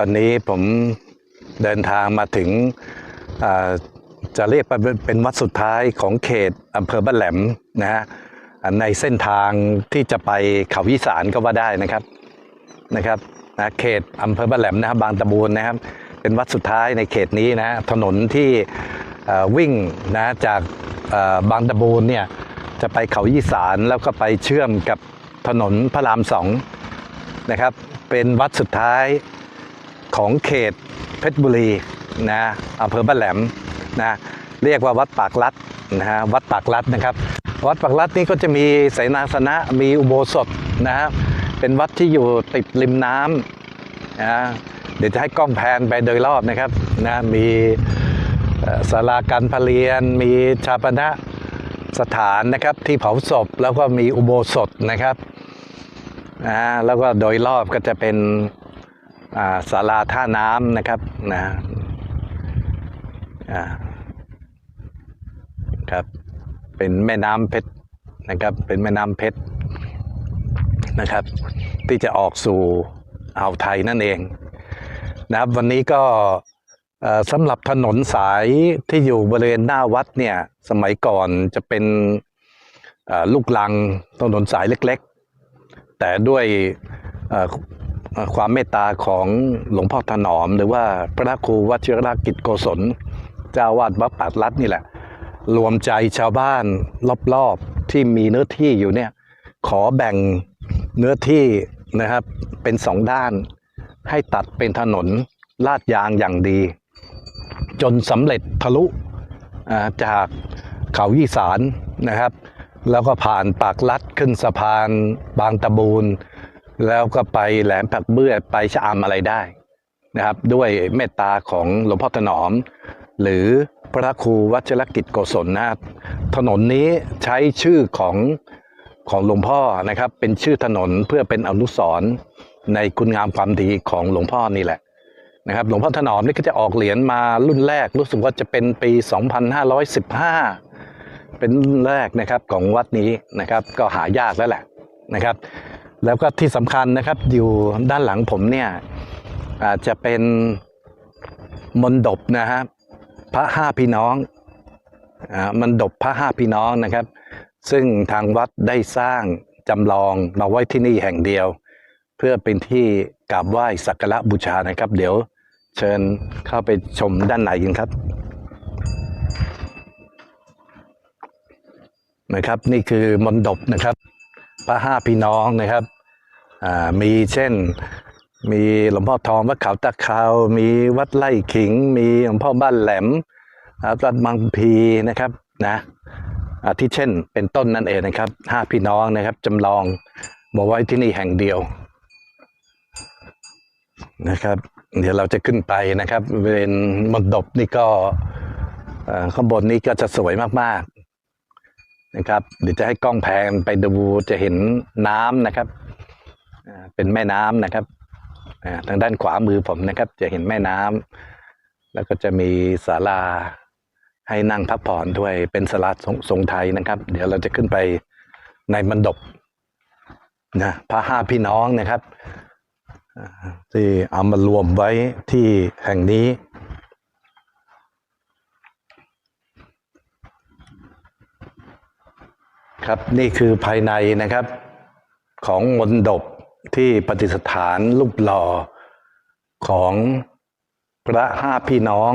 ตอนนี้ผมเดินทางมาถึงจะเรียกเป็นวัดสุดท้ายของเขตอำเภอบ้านแหลมนะฮะในเส้นทางที่จะไปเขาวิสานก็ว่าได้นะครับนะครับนะเขตอำเภอบ้านแหลมนะครับบางตะบูนนะครับ เป็นวัดสุดท้ายในเขตนี้นะถนนที่วิ่งนะจากบางตะบูนเนี่ยจะไปเขายี่สานแล้วก็ไปเชื่อมกับถนนพระรามสองนะครับ เป็นวัดสุดท้าย ของเขตเพชรบุรีนะอำเภอบ้านแหลมนะเรียกว่าวัดปากลัดนะฮะวัดปากลัดนะครับ วัดปากลัดนี่ก็จะมีไสนาสนะมีอุโบสถนะฮะเป็นวัดที่อยู่ติดริมน้ำนะเดี๋ยวจะให้กล้องแพนไปโดยรอบนะครับนะมีศาลาการปรเรียน มีชาปนสถานนะครับที่เผาศพแล้วก็มีอุโบสถนะครับนะแล้วก็โดยรอบก็จะเป็น ศาลาท่าน้ำนะครับนะครับ เป็นแม่น้ำเพชรนะครับ เป็นแม่น้ำเพชรนะครับ ที่จะออกสู่อ่าวไทยนั่นเองนะครับ วันนี้ก็สำหรับถนนสายที่อยู่บริเวณหน้าวัดเนี่ย สมัยก่อนจะเป็นลูกลังถนนสายเล็ก ๆ แต่ด้วย ความเมตตาของหลวงพ่อถนอม หรือว่าพระครูวชิรกิจโกศล เจ้าวาดวัดปาดรัดนี่แหละ รวมใจชาวบ้านรอบๆที่มีเนื้อที่อยู่เนี่ย ขอแบ่งเนื้อที่นะครับเป็นสองด้าน ให้ตัดเป็นถนนลาดยางอย่างดี จนสำเร็จทะลุจากเขายี่สารนะครับ แล้วก็ผ่านปากลัดขึ้นสะพานบางตะบูน แล้วก็ไปแหลมผักเบื้อไปชะอำอะไรได้นะครับ ด้วยเมตตาของหลวงพ่อถนอม หรือพระครูวัชรกิจโกศลนะถนนนี้ใช้ชื่อของของหลวงพ่อนะครับ เป็นชื่อถนนเพื่อเป็นอนุสรณ์ในคุณงามความดีของหลวงพ่อนี่แหละนะครับหลวงพ่อถนอมนี่ก็จะออกเหรียญมารุ่นแรก รู้สึกว่าจะเป็นปี 2515 เป็นรุ่นแรกนะครับของวัดนี้นะครับ ก็หายากแล้วแหละนะครับ แล้วก็ที่สำคัญนะครับอยู่ด้านหลังผมเนี่ยอาจจะเป็นมนดบนะครับพระห้าพี่น้องอ่ามนดบพระห้าพี่น้องนะครับ ซึ่งทางวัดได้สร้างจำลองมาไว้ที่นี่แห่งเดียว เพื่อเป็นที่กราบไหว้สักการะบูชานะครับ เดี๋ยวเชิญเข้าไปชมด้านในกันครับนะครับนี่คือมนดบนะครับ พระห้าพี่น้องนะครับมีเช่นมีหลวงพ่อทองวัดเขาตะคาว มีวัดไล่ขิง มีหลวงพ่อบ้านแหลมวัดบางพีนะครับนะที่เช่นเป็นต้นนั่นเองนะครับห้าพี่น้องนะครับจำลองมาไว้ที่นี่แห่งเดียวนะครับ เดี๋ยวเราจะขึ้นไปนะครับเป็นมณฑปนี่ก็ข้างบนนี้ก็จะสวยมาก นะครับเดี๋ยวจะให้กล้องแพนไปดูจะเห็นน้ำนะครับเป็นแม่น้ำนะครับทางด้านขวามือผมนะครับ จะเห็นแม่น้ำแล้วก็จะมีศาลาให้นั่งพักผ่อนด้วยเป็นศาลาทรงทรงไทยนะครับ เดี๋ยวเราจะขึ้นไปในมณฑปนะพระห้าพี่น้องนะครับที่เอามารวมไว้ที่แห่งนี้ ครับนี่คือภายในนะครับ ของมนดบที่ปฏิสถานรูปหล่อของพระห้าพี่น้อง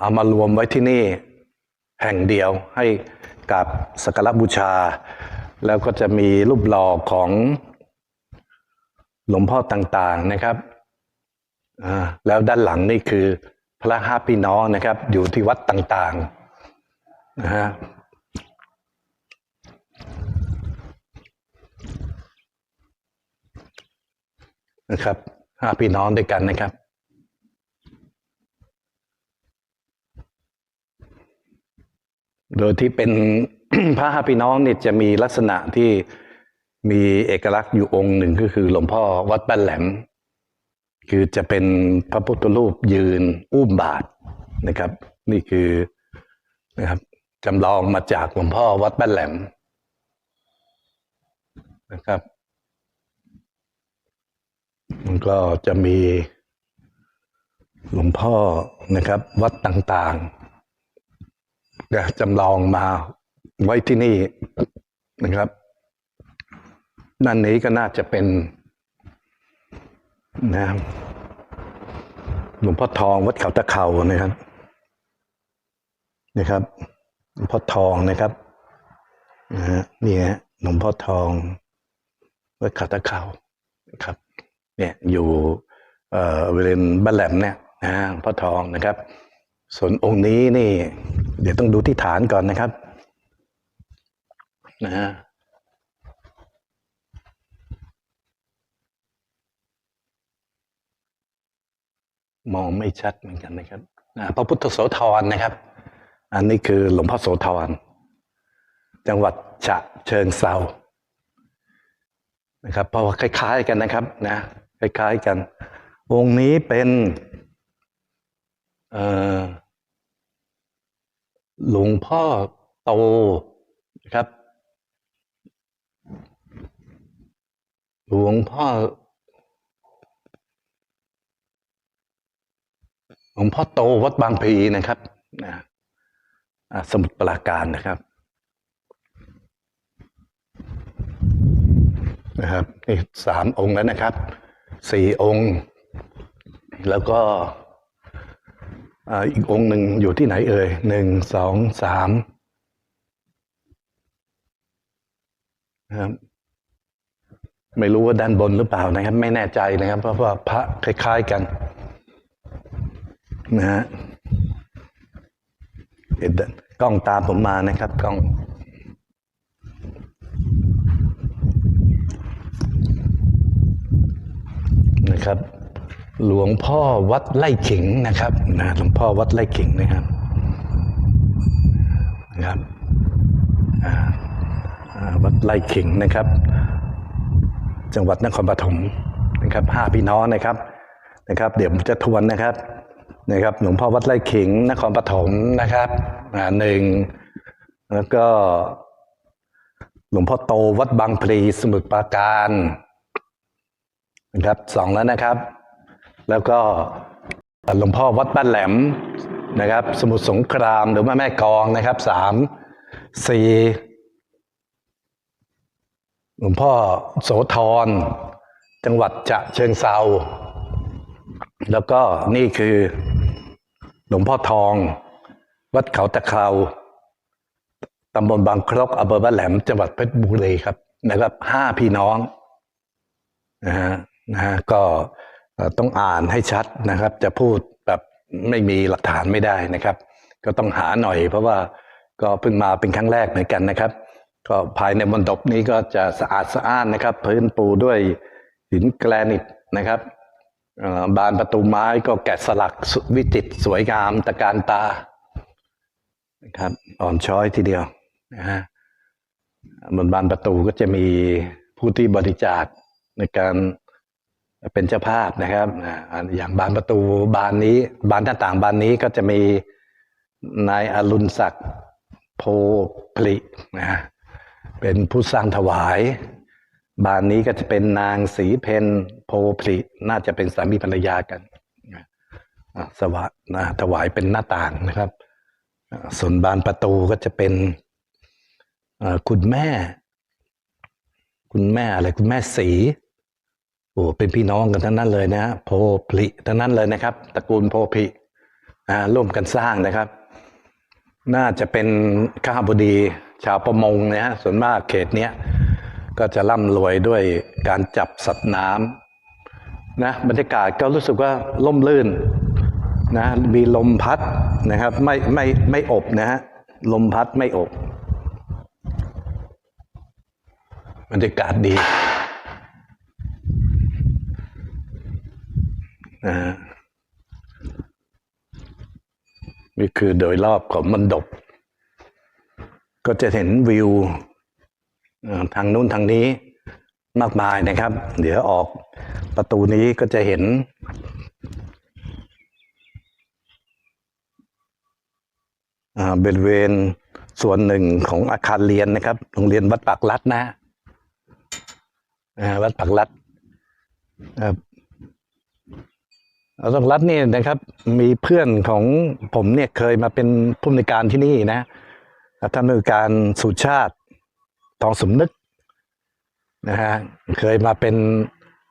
เอามารวมไว้ที่นี่แห่งเดียวให้กับสักการบูชา แล้วก็จะมีรูปหล่อของหลวงพ่อต่างๆนะครับอ่าแล้วด้านหลังนี่คือพระห้าพี่น้องนะครับ อยู่ที่วัดต่างๆนะฮะ นะครับห้าพี่น้องด้วยกันนะครับ โดยที่เป็นพระห้าพี่น้องเนี่ยจะมีลักษณะที่มีเอกลักษณ์อยู่องค์หนึ่งก็คือหลวงพ่อวัดบ้านแหลม คือจะเป็นพระพุทธรูปยืนอุ้มบาทนะครับ นี่คือนะครับจำลองมาจากหลวงพ่อวัดบ้านแหลมนะครับ มันก็จะมีหลวงพ่อนะครับ วัดต่างๆนะจำลองมาไว้ที่นี่นะครับด้านนี้ก็น่าจะเป็นนะหลวงพ่อทองวัดเขาตะเขานะครับนะครับหลวงพ่อทองนะครับนะฮะนี่ฮะหลวงพ่อทองวัดเขาตะเขาครับ เนี่ยอยู่เอ่อบริเวณบ้านแหลมเนี่ยนะพ่อทองนะครับ ส่วนองค์นี้นี่ เดี๋ยวต้องดูที่ฐานก่อนนะครับนะฮะมองไม่ชัดเหมือนกันนะครับพระพุทธโสธรนะครับ อันนี้คือหลวงพ่อโสธรจังหวัดฉะเชิงเซานะครับ เพราะว่าคล้าย ๆ กันนะครับ นะ คล้ายๆกัน องค์นี้เป็นหลวงพ่อโตนะครับ หลวงพ่อ หลวงพ่อโตวัดบางพลีนะครับสมุทรปราการนะครับนะครับนี่สามองค์แล้วนะครับ สี่องค์ แล้วก็อีกองค์หนึ่งอยู่ที่ไหนเอ่ยหนึ่งสองสามนะครับไม่รู้ว่าด้านบนหรือเปล่านะครับ ไม่แน่ใจนะครับ เพราะว่าพระคล้าย ๆกันนะฮะเดี๋ยวกล้องตามผมมานะครับกล้อง นะครับ หลวงพ่อวัดไร่ขิงนะครับนะหลวงพ่อวัดไร่ขิงนะครับนะครับวัดไร่ขิงนะครับ จังหวัดนครปฐมนะครับห้าพี่น้องนะครับนะครับ เดี๋ยวผมจะทวนนะครับนะครับหลวงพ่อวัดไร่ขิงนครปฐมนะครับอ่าหนึ่งแล้วก็หลวงพ่อโตวัดบางพลีสมุทรปราการ นะครับสองแล้วนะครับ แล้วก็หลวงพ่อวัดบ้านแหลมนะครับ สมุทรสงครามหรือว่แม่กองนะครับสามสี่หลวงพ่อโสธรจังหวัดจะเชิงเซาแล้วก็นี่คือหลวงพ่อทอง วัดเขาตะเคราตำบลบางครกอำเภอบ้านแหลมจังหวัดเพชรบุรีครับนะครับห้าพี่น้องนะฮะ นะฮะก็ต้องอ่านให้ชัดนะครับ จะพูดแบบไม่มีหลักฐานไม่ได้นะครับ ก็ต้องหาหน่อย เพราะว่าก็เพิ่งมาเป็นครั้งแรกเหมือนกันนะครับ ก็ภายในมณฑปนี้ก็จะสะอาดสะอ้านนะครับ พื้นปูด้วยหินแกรนิตนะครับบานประตูไม้ก็แกะสลักวิจิตรสวยงามตะการตานะครับอ่อนช้อยทีเดียวนะฮะบนบานประตูก็จะมีผู้ที่บริจาคในการ เป็นเจ้าภาพนะครับอย่างบานประตูบานนี้ บานหน้าต่างบานนี้ก็จะมีนายอรุณศักดิ์โพพลินะเป็นผู้สร้างถวาย บานนี้ก็จะเป็นนางสีเพนโพพลิน่าจะเป็นสามีภรรยากันสวะนะถวายเป็นหน้าต่างนะครับ ส่วนบานประตูก็จะเป็นคุณแม่ คุณแม่อะไรคุณแม่สี โอ้เป็นพี่น้องกันทั้งนั้นเลยนะฮะโพพลิทั้งนั้นเลยนะครับตระกูลโพพิอ่าร่วมกันสร้างนะครับ น่าจะเป็นข้าบดีชาวประมงนะฮะส่วนมากเขตเนี้ยก็จะร่ำรวยด้วยการจับสัตว์น้ำนะบรรยากาศก็รู้สึกว่าล่มลื่นนะมีลมพัดนะครับไม่ไม่ไม่อบนะฮะลมพัดไม่อบบรรยากาศดี นะฮะนี่คือโดยรอบของมันดบ ก็จะเห็นวิวทางนู้นทางนี้มากมายนะครับ เดี๋ยวออกประตูนี้ก็จะเห็น บริเวณส่วนหนึ่งของอาคารเรียนนะครับ โรงเรียนวัดปากลัดนะวัดปากลัด ครัตรงรัฐนี่นะครับ มีเพื่อนของผมเนี่ยเคยมาเป็นผู้อำนวยการที่นี่นะท่านผู้การสุชาติทองสมนึกนะฮะเคยมาเป็น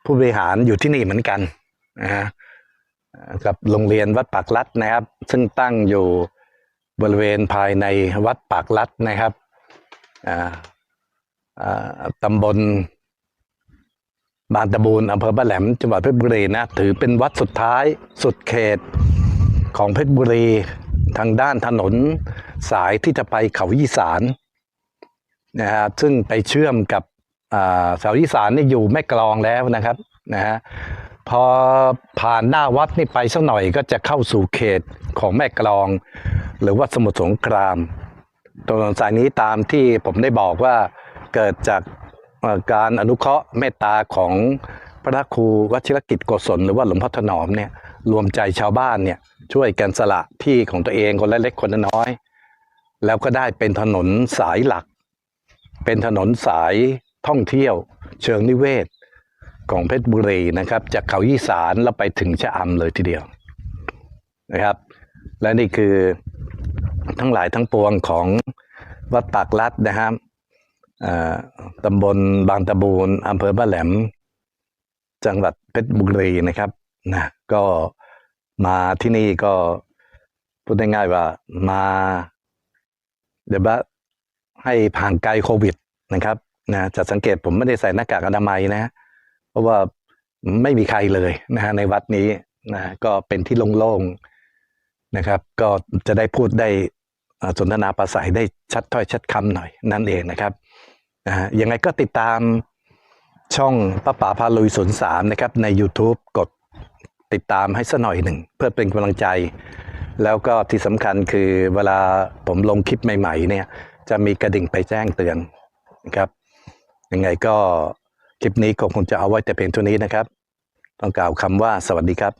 ผู้บริหารอยู่ที่นี่เหมือนกันนะฮะกับโรงเรียนวัดปากลัดนะครับ ซึ่งตั้งอยู่บริเวณภายในวัดปากลัดนะครับอ่าอ่าตำบล บานตะบูนอำเภอบ้านแหลมจังหวัดเพชรบุรีนะถือเป็นวัดสุดท้ายสุดเขตของเพชรบุรีทางด้านถนนสายที่จะไปเขายี่สารนะฮะซึ่งไปเชื่อมกับอ่าเขายี่สารนี่อยู่แม่กลองแล้วนะครับนะฮะพอผ่านหน้าวัดนี่ไปสักหน่อยก็จะเข้าสู่เขตของแม่กลอง หรือว่าสมุทรสงครามถนนสายนี้ตามที่ผมได้บอกว่าเกิดจาก การอนุเคราะห์เมตตาของพระครูวชิรกิจโกศลหรือว่าหลวงพ่อถนอมเนี่ยรวมใจชาวบ้านเนี่ยช่วยกันสละที่ของตัวเองคนละเล็กคนละน้อย แล้วก็ได้เป็นถนนสายหลัก เป็นถนนสายท่องเที่ยว เชิงนิเวศของเพชรบุรีนะครับ จากเขายี่สารแล้วไปถึงชะอำเลยทีเดียวนะครับ และนี่คือทั้งหลายทั้งปวงของวัดปากลัดนะครับ ตำบลบางตะบูนอำเภอบ้านแหลม จังหวัดเพชรบุรีนะครับนะก็มาที่นี่ก็พูดง่ายๆว่ามาเดี๋ยวว่าให้ผ่างไกลโควิดนะครับนะจะสังเกตผมไม่ได้ใส่หน้ากากอนามัยนะ เพราะว่าไม่มีใครเลยนะฮะในวัดนี้นะก็เป็นที่โล่งๆนะครับ ก็จะได้พูดได้สนทนาปราศัยได้ชัดถ้อยชัดคำหน่อยนั่นเองนะครับ นะฮะยังไงก็ติดตามช่องป้าป๋าพาลุยศูนย์สามนะครับ ใน YouTube กดติดตามให้สักหน่อยหนึ่ง เพื่อเป็นกำลังใจ แล้วก็ที่สำคัญคือเวลาผมลงคลิปใหม่ ๆ เนี่ย จะมีกระดิ่งไปแจ้งเตือนนะครับ ยังไงก็คลิปนี้ก็คงจะเอาไว้แต่เพียงเท่านี้นะครับ ต้องกล่าวคำว่าสวัสดีครับ